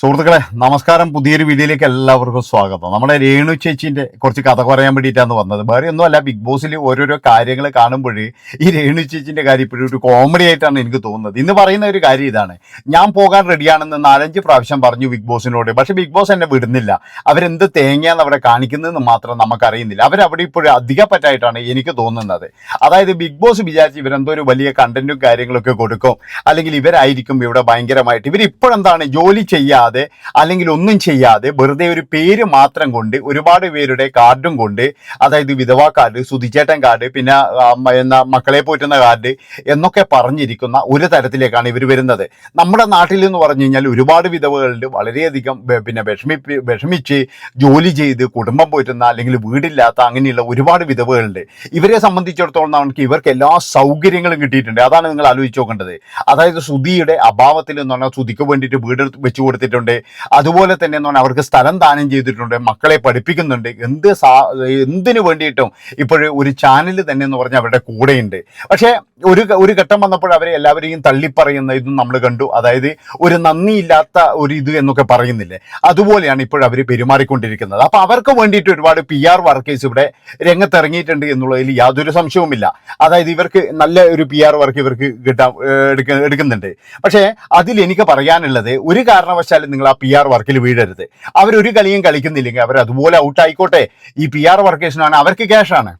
സുഹൃത്തുക്കളെ നമസ്കാരം. പുതിയൊരു വീഡിയോയിലേക്ക് എല്ലാവർക്കും സ്വാഗതം. നമ്മുടെ രേണു ചേച്ചിന്റെ കുറച്ച് കഥ പറയാൻ വേണ്ടിയിട്ടാണ് വന്നത്. വേറെ ഒന്നുമല്ല ബിഗ് ബോസിൽ ഓരോരോ കാര്യങ്ങൾ കാണുമ്പോൾ ഈ രേണു ചേച്ചിന്റെ കാര്യം ഇപ്പോഴും ഒരു കോമഡി ആയിട്ടാണ് എനിക്ക് തോന്നുന്നത്. ഇന്ന് പറയുന്ന ഒരു കാര്യം ഇതാണ്. ഞാൻ പോകാൻ റെഡിയാണെന്ന് നാലഞ്ച് പ്രാവശ്യം പറഞ്ഞു ബിഗ് ബോസിനോട്. പക്ഷെ ബിഗ് ബോസ് എന്നെ വിടുന്നില്ല. അവരെന്ത് തേങ്ങയാണ് അവിടെ കാണിക്കുന്നതെന്ന് മാത്രം നമുക്കറിയുന്നില്ല. അവരവിടെ ഇപ്പോഴും അധികപ്പറ്റായിട്ടാണ് എനിക്ക് തോന്നുന്നത്. അതായത് ബിഗ് ബോസ് വിചാരിച്ച് ഇവരെന്തോ ഒരു വലിയ കണ്ടന്റും കാര്യങ്ങളൊക്കെ കൊടുക്കും. അല്ലെങ്കിൽ ഇവരായിരിക്കും ഇവിടെ ഭയങ്കരമായിട്ട്. ഇവരിപ്പോഴെന്താണ് ജോലി ചെയ്യാതെ അല്ലെങ്കിൽ ഒന്നും ചെയ്യാതെ വെറുതെ ഒരു പേര് മാത്രം കൊണ്ട് ഒരുപാട് പേരുടെ കാർഡും കൊണ്ട് അതായത് വിധവാ കാർഡ് സുധിച്ചേട്ടൻ കാർഡ് പിന്നെ എന്നാ മക്കളെ പോറ്റുന്ന കാർഡ് എന്നൊക്കെ പറഞ്ഞിരിക്കുന്ന ഒരു തരത്തിലേക്കാണ് ഇവർ വരുന്നത്. നമ്മുടെ നാട്ടിൽ എന്ന് പറഞ്ഞു കഴിഞ്ഞാൽ ഒരുപാട് വിധവകളുണ്ട് വളരെയധികം പിന്നെ വിഷമി വിഷമിച്ച് ജോലി ചെയ്ത് കുടുംബം പോറ്റുന്ന അല്ലെങ്കിൽ വീടില്ലാത്ത അങ്ങനെയുള്ള ഒരുപാട് വിധവകളുണ്ട്. ഇവരെ സംബന്ധിച്ചിടത്തോളം നമുക്ക് ഇവർക്ക് എല്ലാ സൗകര്യങ്ങളും കിട്ടിയിട്ടുണ്ട്. അതാണ് നിങ്ങൾ ആലോചിച്ച് നോക്കേണ്ടത്. അതായത് സുതിയുടെ അഭാവത്തിൽ എന്ന് പറഞ്ഞാൽ സുതിക്ക് വേണ്ടിയിട്ട് വീട് വെച്ചു അതുപോലെ തന്നെ എന്ന് അവർക്ക് സ്ഥലം ദാനം ചെയ്തിട്ടുണ്ട് മക്കളെ പഠിപ്പിക്കുന്നുണ്ട്. എന്ത് സാ എന്തിനു വേണ്ടിയിട്ടും ഇപ്പോഴും ഒരു ചാനൽ തന്നെ എന്ന് പറഞ്ഞാൽ അവരുടെ കൂടെയുണ്ട്. പക്ഷേ ഒരു ഒരു ഘട്ടം വന്നപ്പോൾ അവരെ എല്ലാവരെയും തള്ളിപ്പറയുന്ന ഇതും നമ്മൾ കണ്ടു. അതായത് ഒരു നന്ദിയില്ലാത്ത ഒരു ഇത് എന്നൊക്കെ പറയുന്നില്ലേ? അതുപോലെയാണ് ഇപ്പോൾ അവർ പെരുമാറിക്കൊണ്ടിരിക്കുന്നത്. അപ്പോൾ അവർക്ക് വേണ്ടിയിട്ട് ഒരുപാട് പി ആർ വർക്കേഴ്സ് ഇവിടെ രംഗത്തിറങ്ങിയിട്ടുണ്ട് എന്നുള്ളതിൽ യാതൊരു സംശയവുമില്ല. അതായത് ഇവർക്ക് നല്ല ഒരു പി ആർ വർക്ക് ഇവർക്ക് കിട്ടാൻ എടുക്കുന്നുണ്ട്. പക്ഷേ അതിൽ എനിക്ക് പറയാനുള്ളത് ഒരു കാരണവശാലും നിങ്ങൾ ആ പി ആർ വർക്കിൽ വീഴരുത്. അവരൊരു കളിയും കളിക്കുന്നില്ലെങ്കിൽ അവർ അതുപോലെ ഔട്ടായിക്കോട്ടെ ഈ പി ആർ വർക്കേഴ്സിനാണ് അവർക്ക് ക്യാഷാണ്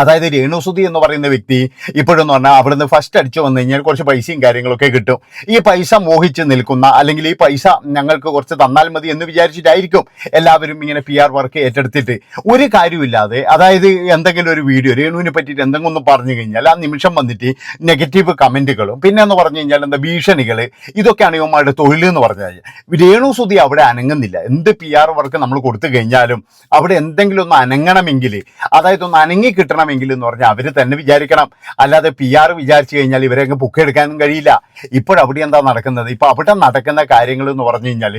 അതായത് രേണുസുതി എന്ന് പറയുന്ന വ്യക്തി ഇപ്പോഴെന്ന് പറഞ്ഞാൽ അവിടുന്ന് ഫസ്റ്റ് അടിച്ചു വന്നു കഴിഞ്ഞാൽ കുറച്ച് പൈസയും കാര്യങ്ങളൊക്കെ കിട്ടും. ഈ പൈസ മോഹിച്ച് നിൽക്കുന്ന അല്ലെങ്കിൽ ഈ പൈസ ഞങ്ങൾക്ക് കുറച്ച് തന്നാൽ മതി എന്ന് വിചാരിച്ചിട്ടായിരിക്കും എല്ലാവരും ഇങ്ങനെ പി ആർ വർക്ക് ഏറ്റെടുത്തിട്ട്. ഒരു കാര്യമില്ലാതെ അതായത് എന്തെങ്കിലും ഒരു വീഡിയോ രേണുവിനെ പറ്റിയിട്ട് എന്തെങ്കിലും ഒന്ന് പറഞ്ഞു കഴിഞ്ഞാൽ ആ നിമിഷം വന്നിട്ട് നെഗറ്റീവ് കമന്റുകളും പിന്നെ എന്ന് പറഞ്ഞു കഴിഞ്ഞാൽ എന്താ ഭീഷണികൾ ഇതൊക്കെയാണ് ഇവന്മാരുടെ തൊഴിൽ എന്ന് പറഞ്ഞു കഴിഞ്ഞാൽ രേണുസുതി അവിടെ അനങ്ങുന്നില്ല. എന്ത് പി ആർ വർക്ക് നമ്മൾ കൊടുത്തു കഴിഞ്ഞാലും അവിടെ എന്തെങ്കിലും ഒന്ന് അനങ്ങണമെങ്കിൽ അതായത് ഒന്ന് അനങ്ങി കിട്ടണമെങ്കിൽ എന്ന് പറഞ്ഞാൽ അവർ തന്നെ വിചാരിക്കണം. അല്ലാതെ പി ആർ വിചാരിച്ചു കഴിഞ്ഞാൽ ഇവരെ അങ്ങ് പൊക്കെടുക്കാനും കഴിയില്ല. ഇപ്പോഴവിടെ എന്താ നടക്കുന്നത്? ഇപ്പോൾ അവിടെ നടക്കുന്ന കാര്യങ്ങൾ എന്ന് പറഞ്ഞു കഴിഞ്ഞാൽ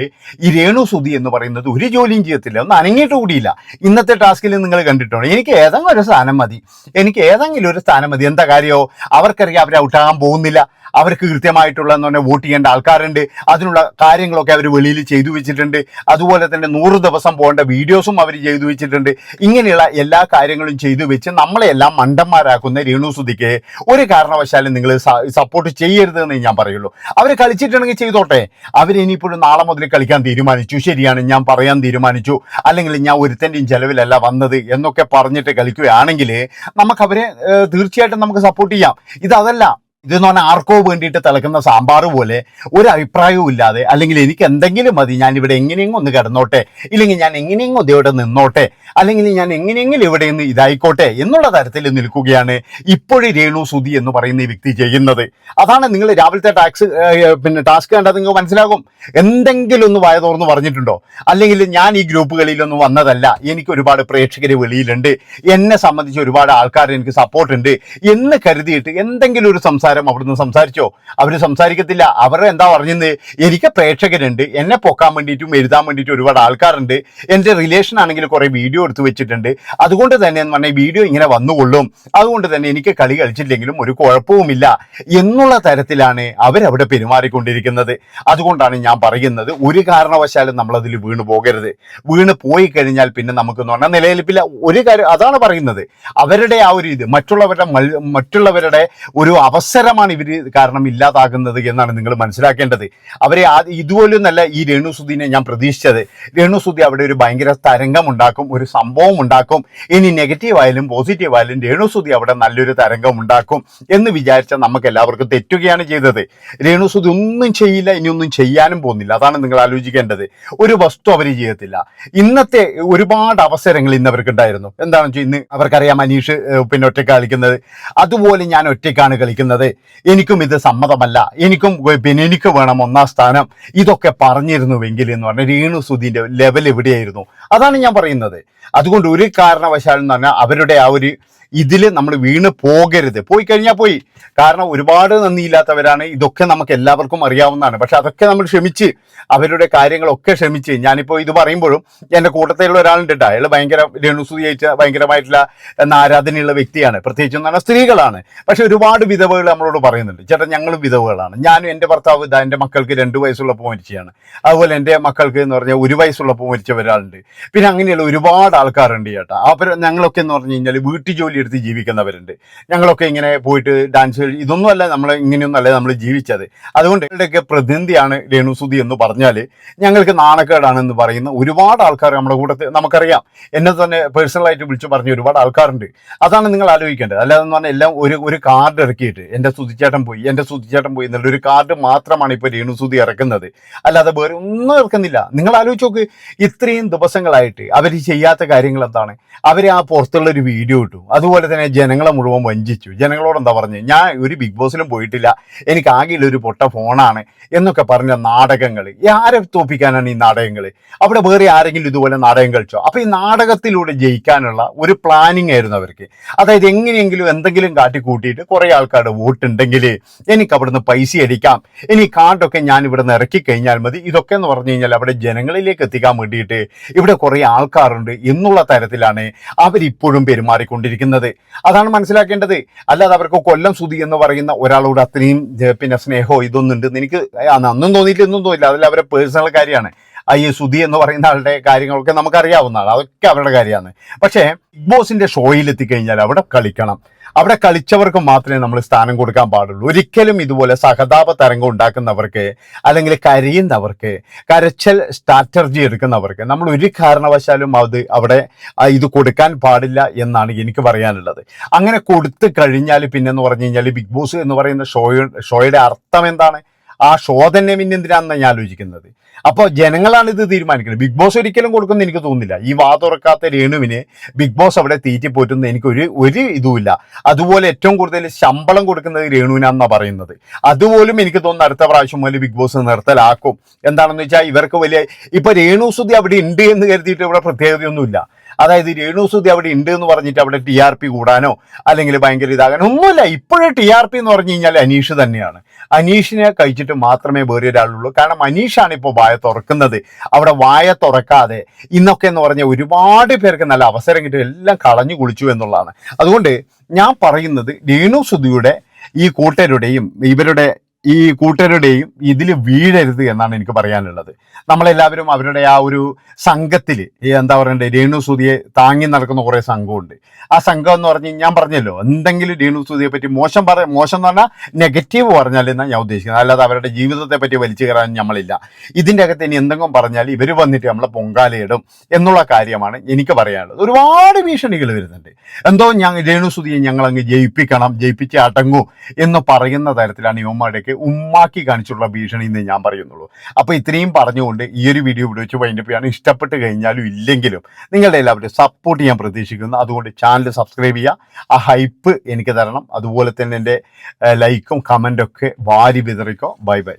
ഈ രേണു സുതി എന്ന് പറയുന്നത് ഒരു ജോലിയും ചെയ്യത്തില്ല. ഒന്ന് അനങ്ങിയിട്ട് കൂടിയില്ല. ഇന്നത്തെ ടാസ്കിൽ നിങ്ങൾ കണ്ടിട്ടുണ്ട്. എനിക്ക് ഏതെങ്കിലും ഒരു സ്ഥാനം മതി. എനിക്ക് ഏതെങ്കിലും ഒരു സ്ഥാനം മതി. എന്താ കാര്യമോ അവർക്കറിയാം അവർ ഔട്ടാകാൻ പോകുന്നില്ല. അവർക്ക് കൃത്യമായിട്ടുള്ള എന്ന് പറഞ്ഞാൽ വോട്ട് ചെയ്യേണ്ട ആൾക്കാരുണ്ട്. അതിനുള്ള കാര്യങ്ങളൊക്കെ അവർ വെളിയിൽ ചെയ്തു വെച്ചിട്ടുണ്ട്. അതുപോലെ തന്നെ നൂറ് ദിവസം പോകേണ്ട വീഡിയോസും അവർ ചെയ്തു വെച്ചിട്ടുണ്ട്. ഇങ്ങനെയുള്ള എല്ലാ കാര്യങ്ങളും ചെയ്തു വെച്ച് നമ്മളെല്ലാം മണ്ടന്മാരാക്കുന്ന രേണു സുധിക്ക് ഒരു കാരണവശാലും നിങ്ങൾ സപ്പോർട്ട് ചെയ്യരുതെന്ന് ഞാൻ പറയുള്ളൂ. അവർ കളിച്ചിട്ടുണ്ടെങ്കിൽ ചെയ്തോട്ടെ. അവരിനിയിപ്പോഴും നാളെ മുതൽ കളിക്കാൻ തീരുമാനിച്ചു. ശരിയാണ് ഞാൻ പറയാൻ തീരുമാനിച്ചു. അല്ലെങ്കിൽ ഞാൻ ഒരുത്തന്റെയും ചെലവിലല്ല വന്നത് എന്നൊക്കെ പറഞ്ഞിട്ട് കളിക്കുകയാണെങ്കിൽ നമുക്കവരെ തീർച്ചയായിട്ടും നമുക്ക് സപ്പോർട്ട് ചെയ്യാം. ഇതതല്ല ഇതെന്ന് പറഞ്ഞാൽ ആർക്കോ വേണ്ടിയിട്ട് തിളക്കുന്ന സാമ്പാർ പോലെ ഒരു അഭിപ്രായവും ഇല്ലാതെ അല്ലെങ്കിൽ എനിക്ക് എന്തെങ്കിലും മതി ഞാൻ ഇവിടെ എങ്ങനെയെങ്കിലും ഒന്ന് കിടന്നോട്ടെ ഇല്ലെങ്കിൽ ഞാൻ എങ്ങനെയെങ്കിലും ഇവിടെ നിന്നോട്ടെ അല്ലെങ്കിൽ ഞാൻ എങ്ങനെയെങ്കിലും ഇവിടെ നിന്ന് ഇതായിക്കോട്ടെ എന്നുള്ള തരത്തിൽ നിൽക്കുകയാണ് ഇപ്പോഴും രേണു സുധി എന്ന് പറയുന്ന ഈ വ്യക്തി ചെയ്യുന്നത്. അതാണ് നിങ്ങൾ രാവിലത്തെ ടാക്സ് പിന്നെ ടാസ്ക് കണ്ടാൽ നിങ്ങൾക്ക് മനസ്സിലാകും. എന്തെങ്കിലും ഒന്ന് വായ പറഞ്ഞിട്ടുണ്ടോ? അല്ലെങ്കിൽ ഞാൻ ഈ ഗ്രൂപ്പുകളിലൊന്നും വന്നതല്ല എനിക്ക് ഒരുപാട് പ്രേക്ഷകർ വെളിയിലുണ്ട് എന്നെ സംബന്ധിച്ച് ഒരുപാട് ആൾക്കാർ എനിക്ക് സപ്പോർട്ടുണ്ട് എന്ന് കരുതിയിട്ട് എന്തെങ്കിലും ഒരു സംസാരം അവിടുന്ന് സംസാരിച്ചോ? അവർ സംസാരിക്കത്തില്ല. അവർ എന്താ പറഞ്ഞത് എനിക്ക് പ്രേക്ഷകരുണ്ട്. എന്നെ പൊക്കാൻ വേണ്ടിയിട്ടും എഴുതാൻ വേണ്ടിയിട്ടും ഒരുപാട് ആൾക്കാരുണ്ട്. എന്റെ റിലേഷൻ ആണെങ്കിൽ കുറേ വീഡിയോ എടുത്തു വെച്ചിട്ടുണ്ട്. അതുകൊണ്ട് തന്നെ എന്ന് പറഞ്ഞാൽ വീഡിയോ ഇങ്ങനെ വന്നുകൊള്ളും. അതുകൊണ്ട് തന്നെ എനിക്ക് കളി കളിച്ചില്ലെങ്കിലും ഒരു കുഴപ്പവുമില്ല എന്നുള്ള തരത്തിലാണ് അവരവിടെ പെരുമാറിക്കൊണ്ടിരിക്കുന്നത്. അതുകൊണ്ടാണ് ഞാൻ പറയുന്നത് ഒരു കാരണവശാലും നമ്മളതിൽ വീണ് പോകരുത്. വീണ് പോയി കഴിഞ്ഞാൽ പിന്നെ നമുക്ക് എന്ന് പറഞ്ഞാൽ നിലനിൽപ്പില്ല. ഒരു കാര്യം അതാണ് പറയുന്നത്. അവരുടെ ആ ഒരു ഇത് മറ്റുള്ളവരുടെ മറ്റുള്ളവരുടെ ഒരു അവസരമാണ് ഇവർ കാരണം ഇല്ലാതാകുന്നത് എന്നാണ് നിങ്ങൾ മനസ്സിലാക്കേണ്ടത്. അവരെ ആ ഇതുപോലും നല്ല ഈ രേണുസുദ്ദീനെ ഞാൻ പ്രതീക്ഷിച്ചത്. രേണുസുദ്ദി അവിടെ ഒരു ഭയങ്കര തരംഗം ഉണ്ടാക്കും ഒരു സംഭവം ഉണ്ടാക്കും ഇനി നെഗറ്റീവ് ആയാലും പോസിറ്റീവ് ആയാലും രേണുസുദ്ദി അവിടെ നല്ലൊരു തരംഗം ഉണ്ടാക്കും എന്ന് വിചാരിച്ചാൽ നമുക്ക് എല്ലാവർക്കും തെറ്റുകയാണ് ചെയ്തത്. രേണുസുദ്ദി ഒന്നും ചെയ്യില്ല ഇനി ഒന്നും ചെയ്യാനും പോകുന്നില്ല. അതാണ് നിങ്ങൾ ആലോചിക്കേണ്ടത്. ഒരു വസ്തു അവർ ചെയ്യത്തില്ല. ഇന്നത്തെ ഒരുപാട് അവസരങ്ങൾ ഇന്ന് അവർക്കുണ്ടായിരുന്നു. എന്താണെന്ന് വെച്ചാൽ ഇന്ന് അവർക്കറിയാം അനീഷ് പിന്നെ ഒറ്റയ്ക്ക് കളിക്കുന്നത്. അതുപോലെ ഞാൻ ഒറ്റയ്ക്കാണ് കളിക്കുന്നത്. എനിക്കും ഇത് സമ്മതമല്ല. എനിക്കും പിന്നെ എനിക്ക് വേണം ഒന്നാം സ്ഥാനം. ഇതൊക്കെ പറഞ്ഞിരുന്നുവെങ്കിൽ എന്ന് പറഞ്ഞാൽ രേണു സുധീന്റെ ലെവൽ എവിടെയായിരുന്നു? അതാണ് ഞാൻ പറയുന്നത്. അതുകൊണ്ട് ഒരു കാരണവശാലും എന്ന് പറഞ്ഞാൽ അവരുടെ ആ ഒരു ഇതിൽ നമ്മൾ വീണ് പോകരുത്. പോയി കഴിഞ്ഞാൽ പോയി. കാരണം ഒരുപാട് നന്ദിയില്ലാത്തവരാണ്. ഇതൊക്കെ നമുക്ക് എല്ലാവർക്കും അറിയാവുന്നതാണ്. പക്ഷെ അതൊക്കെ നമ്മൾ ക്ഷമിച്ച് അവരുടെ കാര്യങ്ങളൊക്കെ ക്ഷമിച്ച് ഞാനിപ്പോൾ ഇത് പറയുമ്പോഴും എന്റെ കൂട്ടത്തിലുള്ള ഒരാളുണ്ട് കേട്ടോ അയാൾ ഭയങ്കര രേണുസുതി അയച്ച ഭയങ്കരമായിട്ടുള്ള ആരാധനയുള്ള വ്യക്തിയാണ്. പ്രത്യേകിച്ച് എന്ന് സ്ത്രീകളാണ്. പക്ഷെ ഒരുപാട് വിധവകൾ നമ്മളോട് പറയുന്നുണ്ട്. ചേട്ടാ ഞങ്ങളും വിധവകളാണ്. ഞാനും എന്റെ ഭർത്താവ് ഇതാ എന്റെ മക്കൾക്ക് രണ്ട് വയസ്സുള്ളപ്പോൾ മരിച്ചതാണ് അതുപോലെ എന്റെ മക്കൾക്ക് എന്ന് പറഞ്ഞാൽ ഒരു വയസ്സുള്ളപ്പോൾ മരിച്ച ഒരാളുണ്ട്. പിന്നെ അങ്ങനെയുള്ള ഒരുപാട് ആൾക്കാരുണ്ട് ചേട്ടാ. അവർ ഞങ്ങളൊക്കെ എന്ന് പറഞ്ഞു കഴിഞ്ഞാൽ വീട്ടു എടുത്ത് ജീവിക്കുന്നവരുണ്ട്. ഞങ്ങളൊക്കെ ഇങ്ങനെ പോയിട്ട് ഡാൻസ് ഇതൊന്നും അല്ല നമ്മൾ ഇങ്ങനെയൊന്നും അല്ല നമ്മൾ ജീവിച്ചത്. അതുകൊണ്ട് ഇവരുടെയൊക്കെ പ്രതിനിധിയാണ് രേണുസുതി എന്ന് പറഞ്ഞാൽ ഞങ്ങൾക്ക് നാണക്കേടാണെന്ന് പറയുന്ന ഒരുപാട് ആൾക്കാർ നമ്മുടെ കൂടെ നമുക്കറിയാം. എന്നെ തന്നെ പേഴ്സണലായിട്ട് വിളിച്ചു പറഞ്ഞ ഒരുപാട് ആൾക്കാരുണ്ട്. അതാണ് നിങ്ങൾ ആലോചിക്കേണ്ടത്. അല്ലാതെ എന്ന് പറഞ്ഞാൽ എല്ലാം ഒരു ഒരു കാർഡ് ഇറക്കിയിട്ട് എന്റെ സുതിച്ചേട്ടൻ പോയി എന്റെ സുതിച്ചേട്ടൻ പോയി എന്നുള്ള ഒരു കാർഡ് മാത്രമാണ് ഇപ്പോൾ രേണുസുതി ഇറക്കുന്നത്. അല്ലാതെ വേറെ ഒന്നും ഇറക്കുന്നില്ല. നിങ്ങൾ ആലോചിച്ച് നോക്ക് ഇത്രയും ദിവസങ്ങളായിട്ട് അവർ ചെയ്യാത്ത കാര്യങ്ങൾ എന്താണ് അവർ ആ പുറത്തുള്ള ഒരു വീഡിയോ ഇട്ടു അതുപോലെ തന്നെ ജനങ്ങളെ മുഴുവൻ വഞ്ചിച്ചു. ജനങ്ങളോട് എന്താ പറഞ്ഞു? ഞാൻ ഒരു ബിഗ് ബോസിലും പോയിട്ടില്ല. എനിക്ക് ആകെയുള്ള ഒരു പൊട്ട ഫോണാണ് എന്നൊക്കെ പറഞ്ഞ നാടകങ്ങൾ ആരെ തോപ്പിക്കാനാണ് ഈ നാടകങ്ങൾ അവിടെ വേറെ ആരെങ്കിലും ഇതുപോലെ നാടകം കളിച്ചോ? അപ്പൊ ഈ നാടകത്തിലൂടെ ജയിക്കാനുള്ള ഒരു പ്ലാനിങ് ആയിരുന്നു അവർക്ക്. അതായത് എങ്ങനെയെങ്കിലും എന്തെങ്കിലും കാട്ടി കൂട്ടിയിട്ട് കുറെ ആൾക്കാരുടെ വോട്ടുണ്ടെങ്കിൽ എനിക്ക് അവിടുന്ന് പൈസ അടിക്കാം. ഇനി കാർഡൊക്കെ ഞാൻ ഇവിടെ നിന്ന് ഇറക്കി കഴിഞ്ഞാൽ മതി. ഇതൊക്കെ എന്ന് പറഞ്ഞു കഴിഞ്ഞാൽ അവിടെ ജനങ്ങളിലേക്ക് എത്തിക്കാൻ വേണ്ടിയിട്ട് ഇവിടെ കുറേ ആൾക്കാരുണ്ട് എന്നുള്ള തരത്തിലാണ് അവരിപ്പോഴും പെരുമാറിക്കൊണ്ടിരിക്കുന്നത്. അതാണ് മനസ്സിലാക്കേണ്ടത്. അല്ലാതെ അവർക്ക് കൊല്ലം സുതി എന്ന് പറയുന്ന ഒരാളോട് അത്രയും പിന്നെ സ്നേഹമോ ഇതൊന്നും ഉണ്ടെന്ന് എനിക്ക് അന്നും തോന്നിയിട്ട് ഇന്നും തോന്നില്ല അതിൽ അവരെ പേഴ്സണൽ കാര്യമാണ്. ഈ സുധി എന്ന് പറയുന്ന ആളുടെ കാര്യങ്ങളൊക്കെ നമുക്കറിയാവുന്നതാണ് അതൊക്കെ അവരുടെ കാര്യമാണ്. പക്ഷേ ബിഗ് ബോസിന്റെ ഷോയിൽ എത്തിക്കഴിഞ്ഞാൽ അവിടെ കളിക്കണം. അവിടെ കളിച്ചവർക്ക് മാത്രമേ നമ്മൾ സ്ഥാനം കൊടുക്കാൻ പാടുള്ളൂ. ഒരിക്കലും ഇതുപോലെ സഹതാപ തരംഗം ഉണ്ടാക്കുന്നവർക്ക് അല്ലെങ്കിൽ കരയുന്നവർക്ക് കരച്ചൽ സ്ട്രാറ്റർജി എടുക്കുന്നവർക്ക് നമ്മൾ ഒരു കാരണവശാലും അത് അവിടെ ഇത് കൊടുക്കാൻ പാടില്ല എന്നാണ് എനിക്ക് പറയാനുള്ളത്. അങ്ങനെ കൊടുത്തു കഴിഞ്ഞാൽ പിന്നെന്ന് പറഞ്ഞു കഴിഞ്ഞാൽ ബിഗ് ബോസ് എന്ന് പറയുന്ന ഷോ ഷോയുടെ അർത്ഥം എന്താണ്? ആ ഷോ തന്നെ പിന്നെ എന്തിനാണെന്ന് ഞാൻ ആലോചിക്കുന്നത്? അപ്പോൾ ജനങ്ങളാണ് ഇത് തീരുമാനിക്കുന്നത്. ബിഗ് ബോസ് ഒരിക്കലും കൊടുക്കുന്ന എനിക്ക് തോന്നുന്നില്ല. ഈ വാ തുറക്കാത്ത രേണുവിന് ബിഗ് ബോസ് അവിടെ തീറ്റി പോറ്റുന്ന എനിക്ക് ഒരു ഇതുമില്ല. അതുപോലെ ഏറ്റവും കൂടുതൽ ശമ്പളം കൊടുക്കുന്നത് രേണുവിനാന്നാണ് പറയുന്നത്. അതുപോലും എനിക്ക് തോന്നുന്നു അടുത്ത പ്രാവശ്യം മുതൽ ബിഗ് ബോസ് നിർത്തലാക്കും. എന്താണെന്ന് വെച്ചാൽ ഇവർക്ക് വലിയ ഇപ്പൊ രേണു സുതി അവിടെ ഉണ്ട് എന്ന് കരുതിയിട്ട് ഇവിടെ പ്രത്യേകതയൊന്നുമില്ല. അതായത് രേണു സുധി അവിടെ ഉണ്ട് എന്ന് പറഞ്ഞിട്ട് അവിടെ ടി ആർ പി കൂടാനോ അല്ലെങ്കിൽ ഭയങ്കര ഇതാകാനോ ഒന്നുമില്ല. ഇപ്പോഴും ടി ആർ പി എന്ന് പറഞ്ഞു കഴിഞ്ഞാൽ അനീഷ് തന്നെയാണ്. അനീഷിനെ കഴിച്ചിട്ട് മാത്രമേ വേറെ ഒരാളുള്ളൂ. കാരണം അനീഷാണ് ഇപ്പോൾ വായ തുറക്കുന്നത്. അവിടെ വായ തുറക്കാതെ ഇന്നൊക്കെ എന്ന് പറഞ്ഞാൽ ഒരുപാട് പേർക്ക് നല്ല അവസരം കിട്ടും. എല്ലാം കളഞ്ഞു കുളിച്ചു എന്നുള്ളതാണ്. അതുകൊണ്ട് ഞാൻ പറയുന്നത് രേണു സുധിയുടെ ഈ കൂട്ടരുടെയും ഇവരുടെ ഈ കൂട്ടരുടെയും ഇതിൽ വീഴരുത് എന്നാണ് എനിക്ക് പറയാനുള്ളത്. നമ്മളെല്ലാവരും അവരുടെ ആ ഒരു സംഘത്തിൽ എന്താ പറയണ്ടേ രേണു സുതിയെ താങ്ങി നടക്കുന്ന കുറേ സംഘമുണ്ട്. ആ സംഘം എന്ന് പറഞ്ഞ് ഞാൻ പറഞ്ഞല്ലോ എന്തെങ്കിലും രേണു സുതിയെ പറ്റി മോശം പറ മോശം എന്ന് പറഞ്ഞാൽ നെഗറ്റീവ് പറഞ്ഞാൽ ഞാൻ ഉദ്ദേശിക്കുന്നത്. അല്ലാതെ അവരുടെ ജീവിതത്തെ പറ്റി വലിച്ചു കയറാൻ നമ്മളില്ല. ഇതിന്റെ അകത്ത് ഇനി എന്തെങ്കിലും പറഞ്ഞാൽ ഇവർ വന്നിട്ട് നമ്മളെ പൊങ്കാലയിടും എന്നുള്ള കാര്യമാണ് എനിക്ക് പറയാനുള്ളത്. ഒരുപാട് ഭീഷണികൾ വരുന്നുണ്ട്. എന്തോ ഞാൻ രേണു സുതിയെ ഞങ്ങൾ അങ്ങ് ജയിപ്പിക്കണം ജയിപ്പിച്ച് അടങ്ങൂ എന്ന് പറയുന്ന തരത്തിലാണ് യുവമാരുടെയൊക്കെ ഉമ്മാക്കി കാണിച്ചുള്ള ഭീഷണി എന്ന് ഞാൻ പറയുന്നുള്ളൂ. അപ്പോൾ ഇത്രയും പറഞ്ഞുകൊണ്ട് ഈ ഒരു വീഡിയോ ഇവിടെ വെച്ച് വൈൻഡപ്പ് ചെയ്യാണ് ഇഷ്ടപ്പെട്ട് കഴിഞ്ഞാലും ഇല്ലെങ്കിലും നിങ്ങളുടെ എല്ലാവരും സപ്പോർട്ട് ചെയ്യാൻ പ്രതീക്ഷിക്കുന്നു. അതുകൊണ്ട് ചാനൽ സബ്സ്ക്രൈബ് ചെയ്യുക. ആ ഹൈപ്പ് എനിക്ക് തരണം. അതുപോലെ തന്നെ എന്റെ ലൈക്കും കമന്റൊക്കെ വാരി വിതറിക്കോ. Bye bye